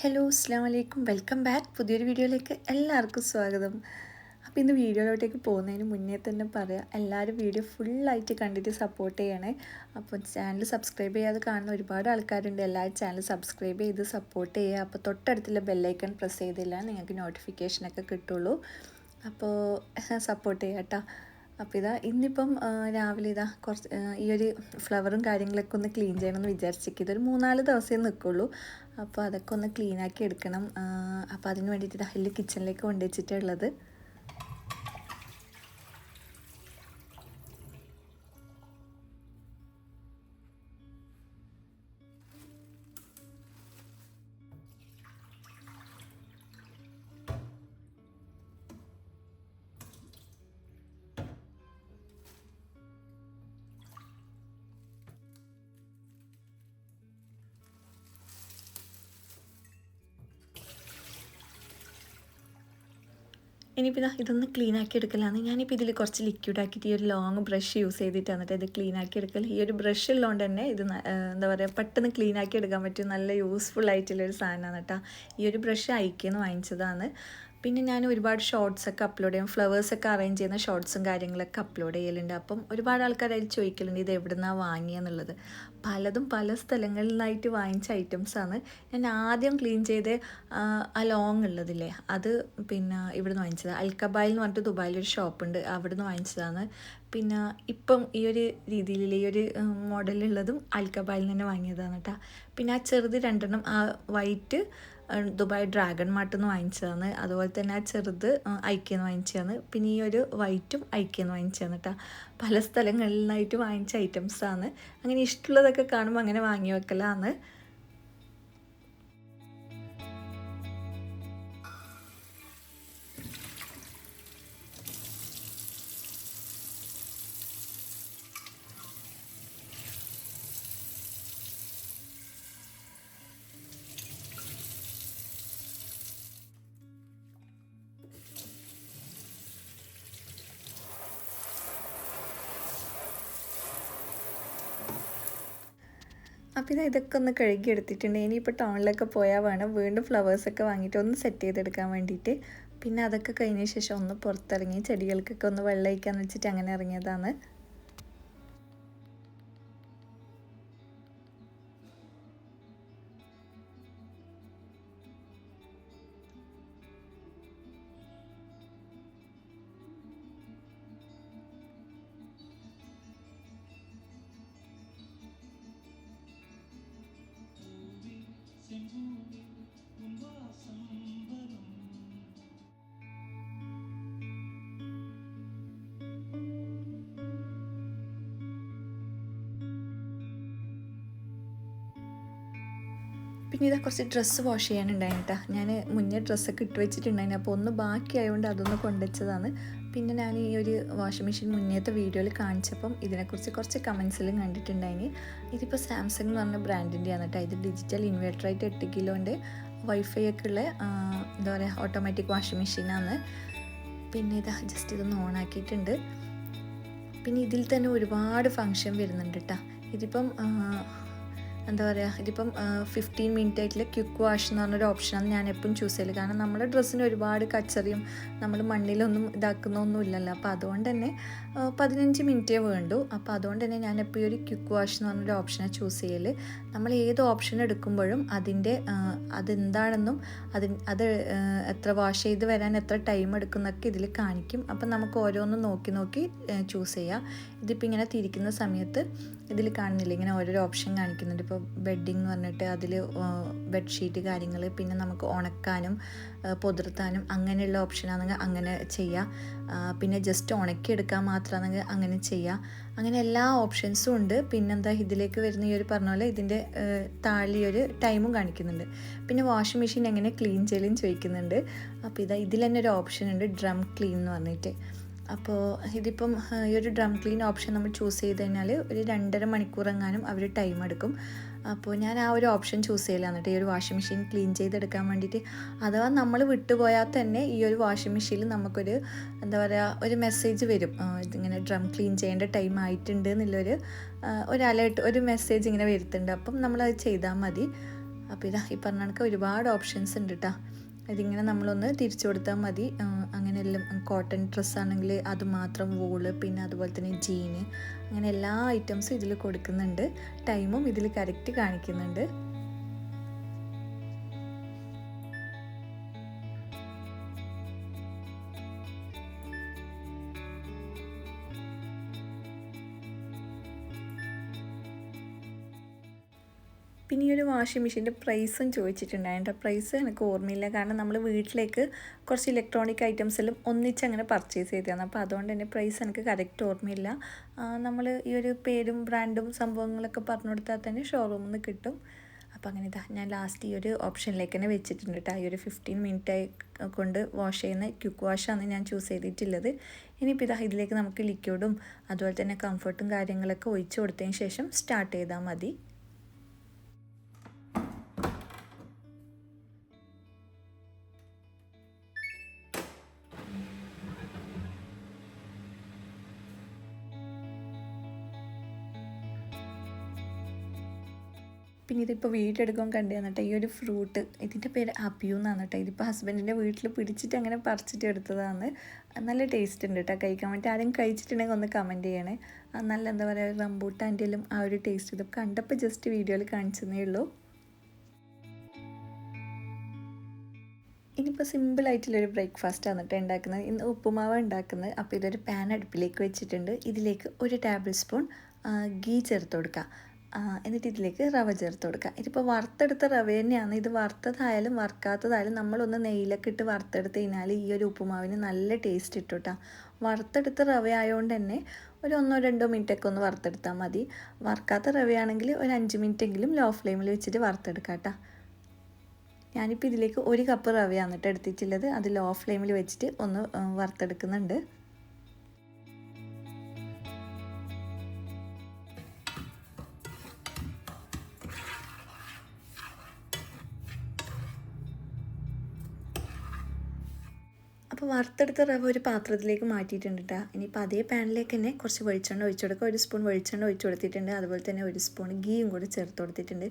Hello അസ്സാം വലൈക്കും welcome back പുതിയൊരു വീഡിയോയിലേക്ക് എല്ലാവർക്കും സ്വാഗതം. അപ്പോൾ ഇന്ന് വീഡിയോയിലോട്ടേക്ക് പോകുന്നതിന് മുന്നേ തന്നെ പറയാം. എല്ലാവരും വീഡിയോ ഫുള്ളായിട്ട് കണ്ടിട്ട് സപ്പോർട്ട് ചെയ്യണേ. അപ്പോൾ ചാനൽ സബ്സ്ക്രൈബ് ചെയ്യാതെ കാണുന്ന ഒരുപാട് ആൾക്കാരുണ്ട്. എല്ലാവരും ചാനൽ സബ്സ്ക്രൈബ് ചെയ്ത് സപ്പോർട്ട് ചെയ്യുക. അപ്പോൾ തൊട്ടടുത്തുള്ള ബെല്ലൈക്കൺ പ്രസ് ചെയ്തില്ല. നിങ്ങൾക്ക് നോട്ടിഫിക്കേഷനൊക്കെ കിട്ടുള്ളൂ. അപ്പോൾ സപ്പോർട്ട് ചെയ്യാം കേട്ടോ അപ്പോൾ ഇതാ ഇന്നിപ്പം രാവിലെ ഇതാ കുറച്ച് ഈ ഒരു ഫ്ലവറും കാര്യങ്ങളൊക്കെ ഒന്ന് ക്ലീൻ ചെയ്യണമെന്ന് വിചാരിച്ചേക്ക് ഇതൊരു മൂന്നാൽ ദിവസമേ നിൽക്കുള്ളൂ അപ്പോൾ അതൊക്കെ ഒന്ന് ക്ലീനാക്കി എടുക്കണം. അപ്പോൾ അതിന് വേണ്ടിയിട്ട് ഇതാ കിച്ചണിലേക്ക് കൊണ്ടുവച്ചിട്ടുള്ളത് ഇനിയിപ്പോൾ ഇതാ ഇതൊന്ന് ക്ലീൻ ആക്കി എടുക്കലാണ് ഞാനിപ്പോൾ ഇതിൽ കുറച്ച് ലിക്വിഡ് ആക്കിയിട്ട് ഈ ഒരു ലോങ് ബ്രഷ് യൂസ് ചെയ്തിട്ട് കേട്ടോ ഇത് ക്ലീൻ ആക്കി എടുക്കൽ ഈ ഒരു ബ്രഷ് ഉള്ളതുകൊണ്ട് തന്നെ ഇത് എന്താ പറയുക പെട്ടെന്ന് ക്ലീൻ ആക്കി എടുക്കാൻ പറ്റും നല്ല യൂസ്ഫുൾ ആയിട്ടുള്ളൊരു സാധനമാണ് കേട്ടോ. ഈ ഒരു ബ്രഷ് ഐക്കിന്ന് വാങ്ങിച്ചതാണ്. പിന്നെ ഞാൻ ഒരുപാട് ഷോർട്സ് ഒക്കെ അപ്ലോഡ് ചെയ്യും. ഫ്ലവേഴ്സ് ഒക്കെ അറേഞ്ച് ചെയ്യുന്ന ഷോർട്സും കാര്യങ്ങളൊക്കെ അപ്ലോഡ് ചെയ്യലുണ്ട്. അപ്പം ഒരുപാട് ആൾക്കാർ അതിൽ ചോദിക്കലുണ്ട് ഇത് എവിടെ നിന്നാണ് വാങ്ങിയെന്നുള്ളത് പലതും പല സ്ഥലങ്ങളിൽ നിന്നായിട്ട് വാങ്ങിച്ച ഐറ്റംസാണ് ഞാൻ ആദ്യം ക്ലീൻ ചെയ്ത് ആ, ലോങ് ഉള്ളതില്ലേ? അത് പിന്നെ ഇവിടുന്ന് വാങ്ങിച്ചത്. അൽക്കബായിൽ എന്ന് പറഞ്ഞിട്ട് ദുബായിൽ ഒരു ഷോപ്പുണ്ട് അവിടുന്ന് വാങ്ങിച്ചതാണ്. പിന്നെ ഇപ്പം ഈ ഒരു രീതിയിൽ ഈ ഒരു മോഡലുള്ളതും അൽക്കബായിൽ തന്നെ വാങ്ങിയതാണ് കേട്ടോ പിന്നെ ആ ചെറുത് രണ്ടെണ്ണം ആ വൈറ്റ് ദുബായ് ഡ്രാഗൺ മാർട്ടിൽ നിന്ന് വാങ്ങിച്ചതാണ്. അതുപോലെ തന്നെ ആ ചെറുത് ഐക്യെന്ന് വാങ്ങിച്ചതാണ്. പിന്നെ ഈ ഒരു വൈറ്റും ഐക്യെന്ന് വാങ്ങിച്ചതാണ് കേട്ടോ. പല സ്ഥലങ്ങളിൽ നിന്നായിട്ട് വാങ്ങിച്ച ഐറ്റംസാണ് അങ്ങനെ ഇഷ്ടമുള്ളതൊക്കെ കാണുമ്പോൾ അങ്ങനെ വാങ്ങി വെക്കലാണ്. അപ്പോൾ ഇത് ഇതൊക്കെ ഒന്ന് കഴുകി എടുത്തിട്ടുണ്ട് ഇനിയിപ്പോൾ ടൗണിലൊക്കെ പോയാൽ വേണം. വീണ്ടും ഫ്ലവേഴ്സൊക്കെ വാങ്ങിയിട്ട് ഒന്ന് സെറ്റ് ചെയ്തെടുക്കാൻ വേണ്ടിയിട്ട്. പിന്നെ അതൊക്കെ കഴിഞ്ഞ ശേഷം ഒന്ന് പുറത്തിറങ്ങി ചെടികൾക്കൊക്കെ ഒന്ന് വെള്ളം ഒഴിക്കാമെന്ന് വെച്ചിട്ട് അങ്ങനെ ഇറങ്ങിയതാണ്. പിന്നെ ഇതാ കുറച്ച് ഡ്രസ്സ് വാഷ് ചെയ്യാനുണ്ടായിരുന്നു കേട്ടോ ഞാൻ മുന്നേ ഡ്രസ്സൊക്കെ ഇട്ട് വെച്ചിട്ടുണ്ടായിരുന്നു. അപ്പോൾ ഒന്ന് ബാക്കിയായതുകൊണ്ട് അതൊന്ന് കൊണ്ടുവച്ചതാണ് പിന്നെ ഞാൻ ഈ ഒരു വാഷിംഗ് മെഷീൻ മുന്നേത്തെ വീഡിയോയിൽ കാണിച്ചപ്പം ഇതിനെക്കുറിച്ച് കുറച്ച് കമൻസിലും കണ്ടിട്ടുണ്ടായിന്. ഇതിപ്പോൾ സാംസങ് എന്ന് പറഞ്ഞ ബ്രാൻഡിന്റെയാണ് കേട്ടോ ഇത് ഡിജിറ്റൽ ഇൻവേർട്ടറായിട്ട് എട്ട് കിലോന്റെ വൈഫൈ ഒക്കെ ഉള്ള എന്താ പറയുക ഓട്ടോമാറ്റിക് വാഷിംഗ് മെഷീനാണ് പിന്നെ ഇത് ജസ്റ്റ് ഇതൊന്ന് ഓണാക്കിയിട്ടുണ്ട് പിന്നെ ഇതിൽ തന്നെ ഒരുപാട് ഫങ്ഷൻ വരുന്നുണ്ട് കേട്ടോ ഇതിപ്പം എന്താ പറയുക ഇതിപ്പം ഫിഫ്റ്റീൻ മിനിറ്റ് ആയിട്ടുള്ള ക്വിക്ക് വാഷ് എന്ന് പറഞ്ഞൊരു ഓപ്ഷനാണ് ഞാൻ എപ്പോഴും ചൂസ് ചെയ്യൽ. കാരണം നമ്മുടെ ഡ്രസ്സിന് ഒരുപാട് കച്ചറിയും നമ്മൾ മണ്ണിലൊന്നും ഇതാക്കുന്നൊന്നും ഇല്ലല്ലോ അപ്പോൾ അതുകൊണ്ട് തന്നെ പതിനഞ്ച് മിനിറ്റേ വേണ്ടു. അപ്പോൾ അതുകൊണ്ട് തന്നെ ഞാൻ എപ്പോഴും ഒരു ക്വിക്ക് വാഷ് എന്ന് പറഞ്ഞൊരു ഓപ്ഷനെ ചൂസ് ചെയ്യൽ നമ്മൾ ഏത് ഓപ്ഷൻ എടുക്കുമ്പോഴും അതിന്റെ അതെന്താണെന്നും അതി അത് എത്ര വാഷ് ചെയ്ത് വരാൻ എത്ര ടൈം എടുക്കുന്നൊക്കെ ഇതിൽ കാണിക്കും. അപ്പം നമുക്ക് ഓരോന്നും നോക്കി നോക്കി ചൂസ് ചെയ്യാം. ഇതിപ്പോൾ ഇങ്ങനെ തിരിക്കുന്ന സമയത്ത് ഇതിൽ കാണുന്നില്ല ഇങ്ങനെ ഓരോരോ ഓപ്ഷൻ കാണിക്കുന്നുണ്ട്. ഇപ്പോൾ ബെഡിങ് എന്ന് പറഞ്ഞിട്ട് അതിൽ ബെഡ്ഷീറ്റ് കാര്യങ്ങൾ പിന്നെ നമുക്ക് ഉണക്കാനും പൊതിർത്താനും അങ്ങനെയുള്ള ഓപ്ഷനാണെങ്കിൽ അങ്ങനെ ചെയ്യാം. പിന്നെ ജസ്റ്റ് ഉണക്കിയെടുക്കാൻ മാത്രമാണെങ്കിൽ അങ്ങനെ ചെയ്യാം. അങ്ങനെ എല്ലാ ഓപ്ഷൻസും ഉണ്ട്. പിന്നെന്താ ഇതിലേക്ക് വരുന്ന ഈ ഒരു പറഞ്ഞ പോലെ ഇതിന്റെ താഴെ ഒരു ടൈമും കാണിക്കുന്നുണ്ട്. പിന്നെ വാഷിംഗ് മെഷീൻ എങ്ങനെ ക്ലീൻ ചെയ്യലും ചോദിക്കുന്നുണ്ട്. അപ്പോൾ ഇതാ ഇതിൽ തന്നെ ഒരു ഓപ്ഷൻ ഉണ്ട് ഡ്രം ക്ലീൻ എന്ന് പറഞ്ഞിട്ട്. അപ്പോൾ ഇതിപ്പം ഈ ഒരു ഡ്രം ക്ലീൻ ഓപ്ഷൻ നമ്മൾ ചൂസ് ചെയ്ത് കഴിഞ്ഞാൽ ഒരു രണ്ടര മണിക്കൂർ എങ്ങാനും അവർ ടൈം എടുക്കും. അപ്പോൾ ഞാൻ ആ ഒരു ഓപ്ഷൻ ചൂസ് ചെയ്യില്ല എന്നിട്ട് ഈ ഒരു വാഷിംഗ് മെഷീൻ ക്ലീൻ ചെയ്തെടുക്കാൻ വേണ്ടിയിട്ട്. അഥവാ നമ്മൾ വിട്ടുപോയാൽ തന്നെ ഈ ഒരു വാഷിംഗ് മെഷീനിൽ നമുക്കൊരു എന്താ പറയുക ഒരു മെസ്സേജ് വരും. ഇതിങ്ങനെ ഡ്രം ക്ലീൻ ചെയ്യേണ്ട ടൈം ആയിട്ടുണ്ട് എന്നുള്ളൊരു ഒരു അലേർട്ട് ഒരു മെസ്സേജ് ഇങ്ങനെ വരുത്തുന്നുണ്ട് അപ്പം നമ്മളത് ചെയ്താൽ മതി. അപ്പോൾ ഇതാ ഈ പറഞ്ഞ കണക്ക് ഒരുപാട് ഓപ്ഷൻസ് ഉണ്ട് കേട്ടോ ഇതിങ്ങനെ നമ്മളൊന്ന് തിരിച്ചു കൊടുത്താൽ മതി. അങ്ങനെ എല്ലാം കോട്ടൺ ഡ്രസ്സാണെങ്കിൽ അത് മാത്രം വൂൾ പിന്നെ അതുപോലെ തന്നെ ജീന് അങ്ങനെ എല്ലാ ഐറ്റംസും ഇതിൽ കൊടുക്കുന്നുണ്ട്. ടൈമും ഇതിൽ കറക്റ്റ് കാണിക്കുന്നുണ്ട്. വാഷിംഗ് മെഷീന്റെ പ്രൈസും ചോദിച്ചിട്ടുണ്ട് ചോദിച്ചിട്ടുണ്ടായിരുന്നു പ്രൈസ് എനിക്ക് ഓർമ്മയില്ല. കാരണം നമ്മൾ വീട്ടിലേക്ക് കുറച്ച് ഇലക്ട്രോണിക് ഐറ്റംസ് എല്ലാം ഒന്നിച്ച് അങ്ങനെ പർച്ചേസ് ചെയ്തതാണ്. അപ്പോൾ അതുകൊണ്ട് തന്നെ പ്രൈസ് എനിക്ക് കറക്റ്റ് ഓർമ്മയില്ല. നമ്മൾ ഈ ഒരു പേരും ബ്രാൻഡും സംഭവങ്ങളൊക്കെ പറഞ്ഞു കൊടുത്താൽ തന്നെ ഷോറൂമിൽ നിന്ന് കിട്ടും. അപ്പോൾ അങ്ങനെ ഇതാ ഞാൻ ലാസ്റ്റ് ഈ ഒരു ഓപ്ഷനിലേക്ക് തന്നെ വെച്ചിട്ടുണ്ട് കേട്ടോ. ഈ ഒരു ഫിഫ്റ്റീൻ മിനിറ്റ് കൊണ്ട് വാഷ് ചെയ്യുന്ന ക്യുക്ക് വാഷാണ് ഞാൻ ചൂസ് ചെയ്തിട്ടുള്ളത്. ഇനിയിപ്പോൾ ഇതാ ഇതിലേക്ക് നമുക്ക് ലിക്വിഡും അതുപോലെ തന്നെ കംഫർട്ടും കാര്യങ്ങളൊക്കെ ഒഴിച്ചു കൊടുത്തതിന് ശേഷം സ്റ്റാർട്ട് ചെയ്താൽ മതി. പിന്നെ ഇതിപ്പോൾ വീട്ടിലെടുക്കാൻ കണ്ടു തന്നിട്ട് ഈ ഒരു ഫ്രൂട്ട്. ഇതിന്റെ പേര് അപ്യൂ എന്നാണ് കേട്ടോ ഇതിപ്പോൾ ഹസ്ബൻഡിന്റെ വീട്ടിൽ പിടിച്ചിട്ട് അങ്ങനെ പറിച്ചിട്ട് എടുത്തതാണ്. നല്ല ടേസ്റ്റ് ഉണ്ട് കേട്ടോ കഴിക്കാൻ വേണ്ടി. ആരും കഴിച്ചിട്ടുണ്ടെങ്കിൽ ഒന്ന് കമന്റ് ചെയ്യണേ. നല്ല എന്താ പറയുക റംബൂട്ടാന്റെലും ആ ഒരു ടേസ്റ്റ് ഇത് കണ്ടപ്പോൾ ജസ്റ്റ് വീഡിയോയിൽ കാണിച്ചതേ ഉള്ളൂ. ഇനിയിപ്പോൾ സിമ്പിളായിട്ടുള്ളൊരു ബ്രേക്ക്ഫാസ്റ്റ് ആണ് കേട്ടോ ഉണ്ടാക്കുന്നത് ഇന്ന് ഉപ്പുമാവ് ഉണ്ടാക്കുന്നത് അപ്പോൾ ഇതൊരു പാൻ അടുപ്പിലേക്ക് വെച്ചിട്ടുണ്ട്. ഇതിലേക്ക് ഒരു ടേബിൾ സ്പൂൺ ഗീ ചേർത്ത് കൊടുക്കുക എന്നിട്ട് ഇതിലേക്ക് റവ ചേർത്ത് കൊടുക്കുക. ഇതിപ്പോൾ വറുത്തെടുത്ത റവ തന്നെയാണ്. ഇത് വറുത്തതായാലും വറുക്കാത്തതായാലും നമ്മളൊന്ന് നെയ്യിലൊക്കെ ഇട്ട് വറുത്തെടുത്ത് കഴിഞ്ഞാൽ ഈ ഒരു ഉപ്പുമാവിന് നല്ല ടേസ്റ്റ് ഇട്ടുട്ടാ വറുത്തെടുത്ത റവ ആയതുകൊണ്ട് തന്നെ ഒരു ഒന്നോ രണ്ടോ മിനിറ്റൊക്കെ ഒന്ന് വറുത്തെടുത്താൽ മതി. വറുക്കാത്ത റവയാണെങ്കിൽ ഒരു അഞ്ച് മിനിറ്റെങ്കിലും ലോ ഫ്ലെയിമിൽ വെച്ചിട്ട് വറുത്തെടുക്കാം കേട്ടോ ഞാനിപ്പോൾ ഇതിലേക്ക് ഒരു കപ്പ് റവയാണ് കേട്ടോ എടുത്തിട്ടുള്ളത്. അത് ലോ ഫ്ലെയിമിൽ വെച്ചിട്ട് ഒന്ന് വറുത്തെടുക്കുന്നുണ്ട്. വറുത്തെടുത്ത റവ ഒരു പാത്രത്തിലേക്ക് മാറ്റിയിട്ടുണ്ട് കേട്ടോ ഇനിയിപ്പോൾ അതേ പാനിലേക്ക് തന്നെ കുറച്ച് വെളിച്ചെണ്ണ ഒഴിച്ചു കൊടുക്കുക. ഒരു സ്പൂൺ വെളിച്ചെണ്ണ ഒഴിച്ചു കൊടുത്തിട്ടുണ്ട്. അതുപോലെ തന്നെ ഒരു സ്പൂൺ ഗീയും കൂടി ചേർത്ത് കൊടുത്തിട്ടുണ്ട്.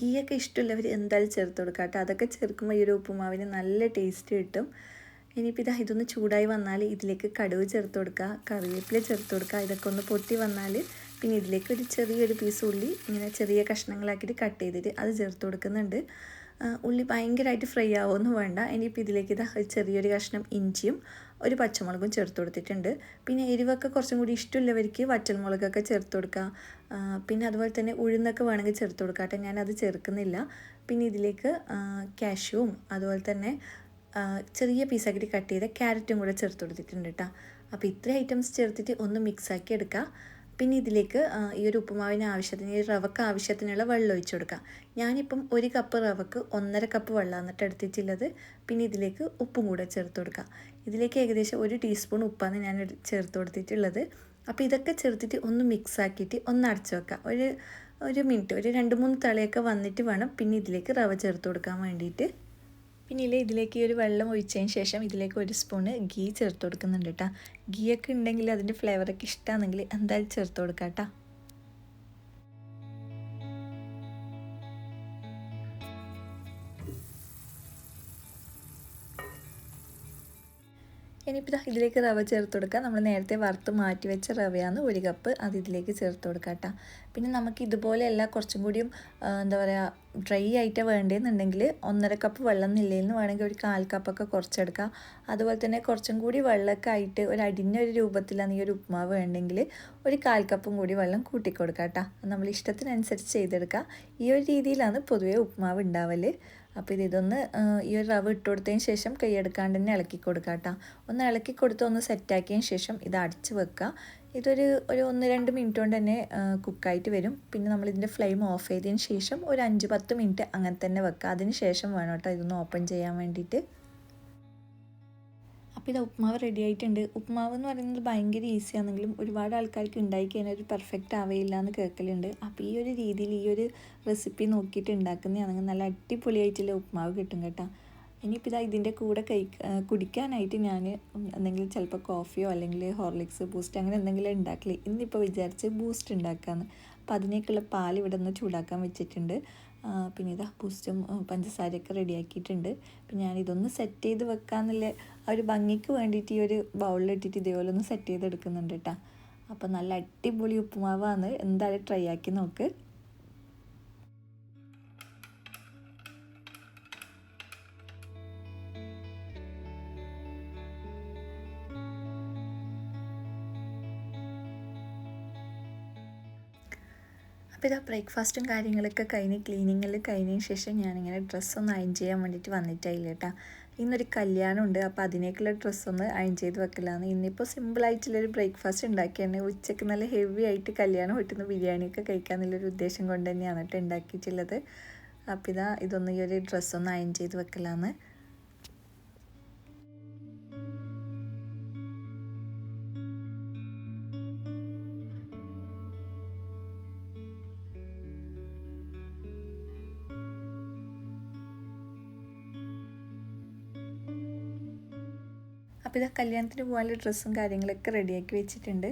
ഗീയൊക്കെ ഇഷ്ടമുള്ളവർ എന്തായാലും ചേർത്ത് കൊടുക്കുക കേട്ടോ അതൊക്കെ ചേർക്കുമ്പോൾ ഈ ഒരു ഉപ്പുമാവിന് നല്ല ടേസ്റ്റ് കിട്ടും. ഇനിയിപ്പോൾ ഇതാ ഇതൊന്ന് ചൂടായി വന്നാൽ ഇതിലേക്ക് കടുവ് ചേർത്ത് കൊടുക്കുക. കറിവേപ്പില ചേർത്ത് കൊടുക്കുക. ഇതൊക്കെ ഒന്ന് പൊട്ടി വന്നാൽ പിന്നെ ഇതിലേക്ക് ഒരു ചെറിയൊരു പീസ് ഉള്ളി ഇങ്ങനെ ചെറിയ കഷ്ണങ്ങളാക്കിയിട്ട് കട്ട് ചെയ്തിട്ട് അത് ചേർത്ത് കൊടുക്കുന്നുണ്ട്. ഉള്ളി ഭയങ്കരമായിട്ട് ഫ്രൈ ആവുമൊന്നും വേണ്ട. ഇനിയിപ്പോൾ ഇതിലേക്ക് ഇതാ ചെറിയൊരു കഷ്ണം ഇഞ്ചിയും ഒരു പച്ചമുളകും ചേർത്ത് കൊടുത്തിട്ടുണ്ട്. പിന്നെ എരിവൊക്കെ കുറച്ചും കൂടി ഇഷ്ടമുള്ളവർക്ക് വറ്റൽമുളകൊക്കെ ചേർത്ത് കൊടുക്കാം. പിന്നെ അതുപോലെ തന്നെ ഉഴുന്നൊക്കെ വേണമെങ്കിൽ ചേർത്ത് കൊടുക്കാം കേട്ടോ ഞാനത് ചേർക്കുന്നില്ല. പിന്നെ ഇതിലേക്ക് കാഷ്യൂവും അതുപോലെ തന്നെ ചെറിയ പീസാക്കിയിട്ട് കട്ട് ചെയ്ത ക്യാരറ്റും കൂടെ ചേർത്ത് കൊടുത്തിട്ടുണ്ട് കേട്ടോ അപ്പോൾ ഇത്രയും ഐറ്റംസ് ചേർത്തിട്ട് ഒന്ന് മിക്സാക്കി എടുക്കുക പിന്നെ ഇതിലേക്ക് ഈ ഒരു ഉപ്പുമാവിന് ആവശ്യത്തിന് ഈ റവക്ക് ആവശ്യത്തിനുള്ള വെള്ളം ഒഴിച്ചു കൊടുക്കുക ഞാനിപ്പം ഒരു കപ്പ് റവക്ക് ഒന്നര കപ്പ് വെള്ളം എന്നിട്ട് എടുത്തിട്ടുള്ളത്. പിന്നെ ഇതിലേക്ക് ഉപ്പും കൂടെ ചേർത്ത് കൊടുക്കുക ഇതിലേക്ക് ഏകദേശം ഒരു ടീസ്പൂൺ ഉപ്പാണ് ഞാൻ ചേർത്ത് കൊടുത്തിട്ടുള്ളത്. അപ്പോൾ ഇതൊക്കെ ചേർത്തിട്ട് ഒന്ന് മിക്സ് ആക്കിയിട്ട് ഒന്ന് അടച്ചു വെക്കുക ഒരു ഒരു മിനിറ്റ് ഒരു രണ്ട് മൂന്ന് തളയൊക്കെ വന്നിട്ട് വേണം പിന്നെ ഇതിലേക്ക് റവ ചേർത്ത് കൊടുക്കാൻ വേണ്ടിയിട്ട്. പിന്നെ ഇല്ലേ ഇതിലേക്ക് ഈ ഒരു വെള്ളം ഒഴിച്ചതിന് ശേഷം ഇതിലേക്ക് ഒരു സ്പൂണ് ഗീ ചേർത്ത് കൊടുക്കുന്നുണ്ട് കേട്ടോ ഒക്കെ ഉണ്ടെങ്കിൽ അതിന്റെ ഫ്ലേവറൊക്കെ ഇഷ്ടമാണെങ്കിൽ എന്തായാലും ചേർത്ത് കൊടുക്കാം കേട്ടോ ഇനിയിപ്പോൾ ഇതിലേക്ക് റവ ചേർത്ത് കൊടുക്കുക നമ്മൾ നേരത്തെ വറുത്ത് മാറ്റി വെച്ച റവയാണ് ഒരു കപ്പ്. അത് ഇതിലേക്ക് ചേർത്ത് കൊടുക്കുക കേട്ടോ. പിന്നെ നമുക്ക് ഇതുപോലെയല്ല കുറച്ചും കൂടിയും എന്താ പറയുക ഡ്രൈ ആയിട്ട് വേണ്ടതെന്നുണ്ടെങ്കിൽ ഒന്നര കപ്പ് വെള്ളം നിലയിൽ വേണമെങ്കിൽ ഒരു കാൽ കപ്പൊക്കെ കുറച്ചെടുക്കുക അതുപോലെ തന്നെ കുറച്ചും കൂടി വെള്ളമൊക്കെ ആയിട്ട് ഒരു അടിഞ്ഞ ഒരു രൂപത്തിലാണ് ഈ ഒരു ഉപ്മാവ് വേണ്ടെങ്കിൽ ഒരു കാൽ കപ്പും കൂടി വെള്ളം കൂട്ടിക്കൊടുക്കുക കേട്ടോ. നമ്മൾ ഇഷ്ടത്തിനനുസരിച്ച് ചെയ്തെടുക്കുക ഈ ഒരു രീതിയിലാണ് പൊതുവേ ഉപ്മാവ് ഉണ്ടാവൽ അപ്പോൾ ഇത് ഇതൊന്ന് ഈ ഒരു റവ ഇട്ട് കൊടുത്തതിന് ശേഷം കൈയെടുക്കാണ്ട് തന്നെ ഇളക്കി കൊടുക്കുക കേട്ടോ ഒന്ന് ഇളക്കി കൊടുത്ത് ഒന്ന് സെറ്റാക്കിയതിന് ശേഷം ഇത് അടിച്ച് വെക്കുക ഇതൊരു ഒരു ഒന്ന് രണ്ട് മിനിറ്റ് കൊണ്ട് തന്നെ കുക്കായിട്ട് വരും. പിന്നെ നമ്മൾ ഇതിന്റെ ഫ്ലെയിം ഓഫ് ചെയ്തതിന് ശേഷം ഒരു അഞ്ച് പത്ത് മിനിറ്റ് അങ്ങനെ തന്നെ വെക്കുക അതിന് ശേഷം വേണം കേട്ടോ ഇതൊന്ന് ഓപ്പൺ ചെയ്യാൻ വേണ്ടിയിട്ട്. അപ്പോൾ ഇത് ഉപ്മാവ് റെഡി ആയിട്ടുണ്ട്. ഉപ്മാവ് എന്ന് പറയുന്നത് ഭയങ്കര ഈസിയാണെങ്കിലും ഒരുപാട് ആൾക്കാർക്ക് ഉണ്ടാക്കി കഴിഞ്ഞാൽ ഒരു പെർഫെക്റ്റ് ആവേയില്ല എന്ന് കേൾക്കലുണ്ട്. അപ്പോൾ ഈ ഒരു രീതിയിൽ ഈ ഒരു റെസിപ്പി നോക്കിയിട്ട് ഉണ്ടാക്കുന്നതാണെങ്കിൽ നല്ല അടിപൊളിയായിട്ടുള്ള ഉപ്മാവ് കിട്ടും കേട്ടോ. ഇനിയിപ്പോൾ ഇതാ ഇതിന്റെ കൂടെ കൈ കുടിക്കാനായിട്ട് ഞാൻ എന്തെങ്കിലും ചിലപ്പോൾ കോഫിയോ അല്ലെങ്കിൽ ഹോർലിക്സ് ബൂസ്റ്റ് അങ്ങനെ എന്തെങ്കിലും ഉണ്ടാക്കില്ല? ഇന്നിപ്പോൾ വിചാരിച്ച് ബൂസ്റ്റ് ഉണ്ടാക്കാമെന്ന് അപ്പോൾ അതിനേക്കുള്ള പാൽ ഇവിടെ നിന്ന് ചൂടാക്കാൻ വെച്ചിട്ടുണ്ട്. പിന്നെ ഇതാ ബൂസ്റ്റും പഞ്ചസാരയൊക്കെ റെഡിയാക്കിയിട്ടുണ്ട്. പിന്നെ ഞാൻ ഇതൊന്ന് സെറ്റ് ചെയ്ത് വെക്കാന്നുള്ള ആ ഒരു ഭംഗിക്ക് വേണ്ടിയിട്ട് ഈ ഒരു ബൗളിലിട്ടിട്ട് ഇതേപോലെ ഒന്ന് സെറ്റ് ചെയ്തെടുക്കുന്നുണ്ട് കേട്ടോ അപ്പോൾ നല്ല അടിപൊളി ഉപ്പുമാവാണ്. എന്തായാലും ട്രൈ ആക്കി നോക്ക്. അപ്പോൾ ഇതാ ബ്രേക്ക്ഫാസ്റ്റും കാര്യങ്ങളൊക്കെ കഴിഞ്ഞ് ക്ലീനിങ്ങിൽ കഴിഞ്ഞതിന് ശേഷം ഞാനിങ്ങനെ ഡ്രസ്സൊന്ന് അയൺ ചെയ്യാൻ വേണ്ടിയിട്ട് വന്നിട്ടായില്ല കേട്ടോ. ഇന്നൊരു കല്യാണമുണ്ട് അപ്പോൾ അതിനേക്കുള്ള ഡ്രസ്സൊന്ന് അയൺ ചെയ്ത് വെക്കലാണ് ഇന്നിപ്പോൾ സിമ്പിളായിട്ടുള്ളൊരു ബ്രേക്ക്ഫാസ്റ്റ് ഉണ്ടാക്കിയാണ് ഉച്ചയ്ക്ക് നല്ല ഹെവി ആയിട്ട് കല്യാണം കിട്ടുന്ന ബിരിയാണിയൊക്കെ കഴിക്കാമെന്നുള്ളൊരു ഉദ്ദേശം കൊണ്ട് തന്നെയാണ് കേട്ടോ ഉണ്ടാക്കിയിട്ടുള്ളത് അപ്പോൾ ഇതാ ഇതൊന്ന് ഈ ഒരു ഡ്രസ്സൊന്ന് അയൺ ചെയ്ത് വെക്കലാണ് അപ്പോൾ ഇതാ കല്യാണത്തിന് പോകാനുള്ള ഡ്രസ്സും കാര്യങ്ങളൊക്കെ റെഡിയാക്കി വെച്ചിട്ടുണ്ട്.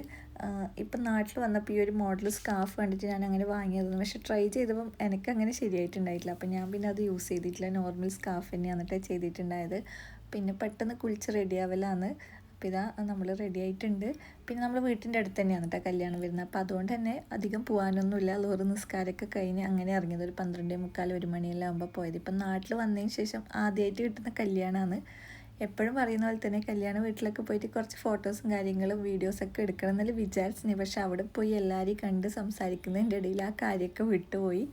ഇപ്പം നാട്ടിൽ വന്നപ്പോൾ ഈ ഒരു മോഡൽ സ്കാർഫ് കണ്ടിട്ട് ഞാൻ അങ്ങനെ വാങ്ങിയതാണ്. പക്ഷേ ട്രൈ ചെയ്തപ്പം എനിക്ക് അങ്ങനെ ശരിയായിട്ടുണ്ടായിട്ടില്ല. അപ്പം ഞാൻ പിന്നെ അത് യൂസ് ചെയ്തിട്ടില്ല. നോർമൽ സ്കാർഫ് തന്നെയാണ് കേട്ടോ ചെയ്തിട്ടുണ്ടായത്. പിന്നെ പെട്ടെന്ന് കുളിച്ച് റെഡിയാവലാണ്. അപ്പോൾ ഇതാ നമ്മൾ റെഡി ആയിട്ടുണ്ട്. പിന്നെ നമ്മൾ വീട്ടിന്റെ അടുത്ത് തന്നെയാണ് കേട്ടോ കല്യാണം വരുന്നത്. അപ്പോൾ അതുകൊണ്ട് തന്നെ അധികം പോകാനൊന്നുമില്ല ലോറ് നിസ്കാരമൊക്കെ കഴിഞ്ഞ് അങ്ങനെ ഇറങ്ങിയത് ഒരു പന്ത്രണ്ടേ മുക്കാൽ ഒരു മണിയെല്ലാം ആകുമ്പോൾ പോയത്. ഇപ്പം നാട്ടിൽ വന്നതിന് ശേഷം ആദ്യമായിട്ട് കിട്ടുന്ന കല്യാണമാണ് എപ്പോഴും പറയുന്ന പോലെ തന്നെ കല്യാണ വീട്ടിലൊക്കെ പോയിട്ട് കുറച്ച് ഫോട്ടോസും കാര്യങ്ങളും വീഡിയോസൊക്കെ എടുക്കണം എന്നല്ല വിചാരിച്ചിരുന്നു. പക്ഷെ അവിടെ പോയി എല്ലാവരെയും കണ്ട് സംസാരിക്കുന്നതിന്റെ ഇടയിൽ ആ കാര്യമൊക്കെ വിട്ടുപോയി.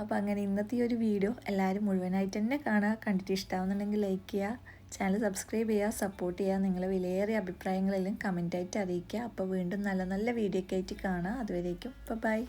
അപ്പോൾ അങ്ങനെ ഇന്നത്തെ ഈ ഒരു വീഡിയോ എല്ലാവരും മുഴുവനായിട്ട് തന്നെ കാണുക കണ്ടിട്ട് ഇഷ്ടമാവുന്നുണ്ടെങ്കിൽ ലൈക്ക് ചെയ്യുക ചാനൽ സബ്സ്ക്രൈബ് ചെയ്യുക സപ്പോർട്ട് ചെയ്യുക നിങ്ങളെ വിലയേറിയ അഭിപ്രായങ്ങളെല്ലാം കമന്റായിട്ട് അറിയിക്കുക. അപ്പോൾ വീണ്ടും നല്ല നല്ല വീഡിയോ ഒക്കെ ആയിട്ട് കാണുക അതുവരേക്കും. ബൈ